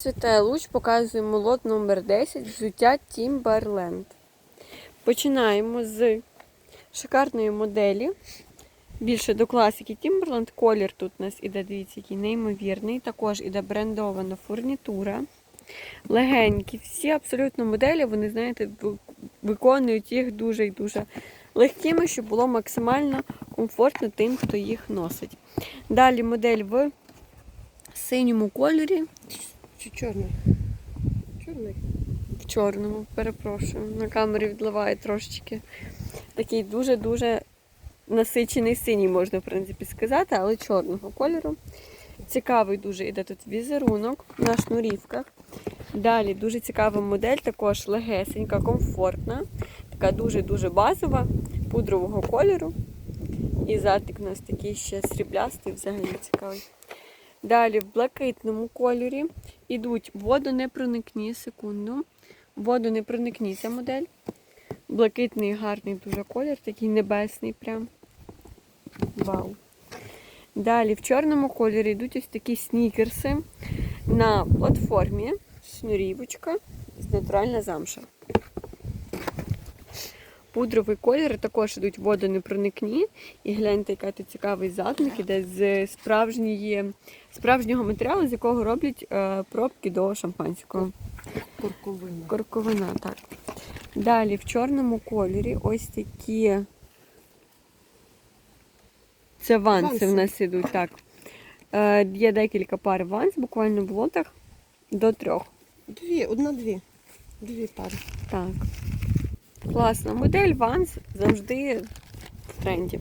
Святая Луч показуємо лот номер 10 взуття Timberland. Починаємо з шикарної моделі. Більше до класики Timberland. Колір тут у нас іде, дивіться, який неймовірний. Також іде брендована фурнітура. Легенькі. Всі абсолютно моделі, вони, знаєте, виконують їх дуже і дуже легкими, щоб було максимально комфортно тим, хто їх носить. Далі модель в синьому кольорі. Чи чорний? Чорний. В чорному, перепрошую. На камері відливає трошечки. Такий дуже-дуже насичений синій, можна, в принципі, сказати, але чорного кольору. Цікавий дуже іде тут візерунок на шнурівках. Далі дуже цікава модель, також легесенька, комфортна, така дуже-дуже базова, пудрового кольору. І затик у нас такий ще сріблястий, взагалі цікавий. Далі в блакитному кольорі ідуть водонепроникні, секунду. Водонепроникні ця модель. Блакитний гарний дуже колір, такий небесний прям. Вау. Далі в чорному кольорі йдуть ось такі снікерси на платформі. Шнурівочка з натуральна замша. Пудровий колір також йдуть водонепроникні. І гляньте, який тут цікавий задник, іде з справжньої, справжнього матеріалу, з якого роблять е, пробки до шампанського. Курковина. Корковина, так. Далі в чорному кольорі ось такі. Це ванси Ванси. в нас ідуть, так. Е, є декілька пар ванс, буквально в лотах до трьох. Дві, одна-дві. Дві пари. Так. Класна модель Vans завжди в тренді.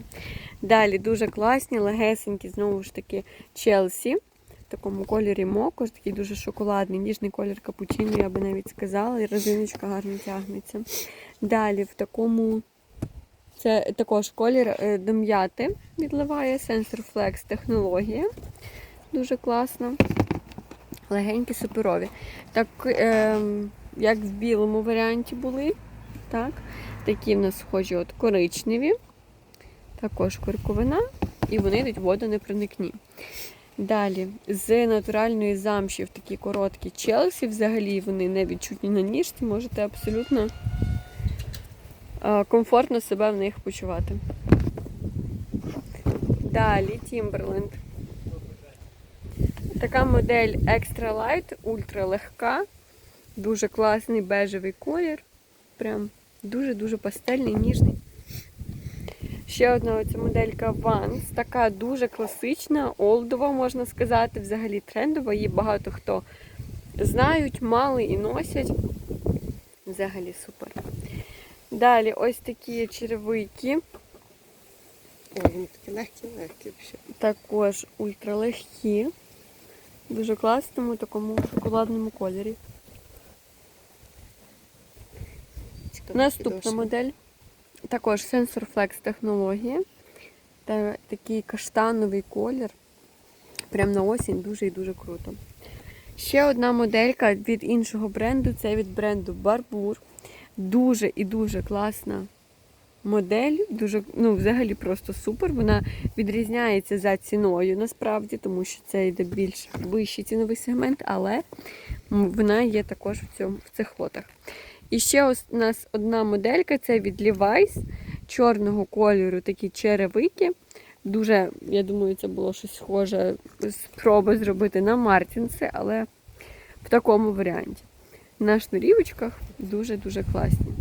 Далі дуже класні, легесенькі, знову ж таки, Челсі. В такому кольорі моко, такий дуже шоколадний, ніжний колір капучино, я би навіть сказала, і резиночка гарно тягнеться. Далі в такому, це також колір е, до м'яти відливає, Sensor Flex технологія. Дуже класна. Легенькі, суперові. Так, ем, як в білому варіанті були. Так. Такі в нас схожі от коричневі. Також курковина. І вони йдуть водонепроникні. Далі, з натуральної замші в такі короткі челсі, взагалі вони не відчутні на ніжці, можете абсолютно комфортно себе в них почувати. Далі Timberland. Така модель Extra Light, ультра легка, дуже класний бежевий колір. Прям дуже-дуже пастельний, ніжний. Ще одна оця моделька Vans, така дуже класична, олдова, можна сказати, взагалі трендова. Її багато хто знають, мали і носять. Взагалі супер. Далі ось такі черевики, Ой, вони такі легкі-легкі. також ультралегкі. Дуже класному такому шоколадному кольорі. Наступна модель. Також Sensor Flex технологія. Та такий каштановий колір. Прям на осінь дуже і дуже круто. Ще одна моделька від іншого бренду. Це від бренду Barbour. Дуже і дуже класна модель. Дуже, ну, взагалі просто супер. Вона відрізняється за ціною насправді, тому що це йде більш вищий ціновий сегмент, але вона є також в, цьому, в цих лотах. І ще ось у нас одна моделька це від Levi's чорного кольору, такі черевики. Дуже, я думаю, це було щось схоже, спроби зробити на Мартінси, але в такому варіанті. На шнурівочках дуже-дуже класні.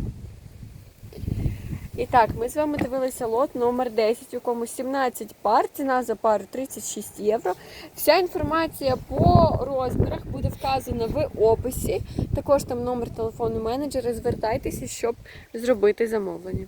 І так, ми з вами дивилися лот номер 10, у якому 17 пар, ціна за пару 36 євро. Вся інформація по розмірах буде вказана в описі. Також там номер телефону менеджера. Звертайтеся, щоб зробити замовлення.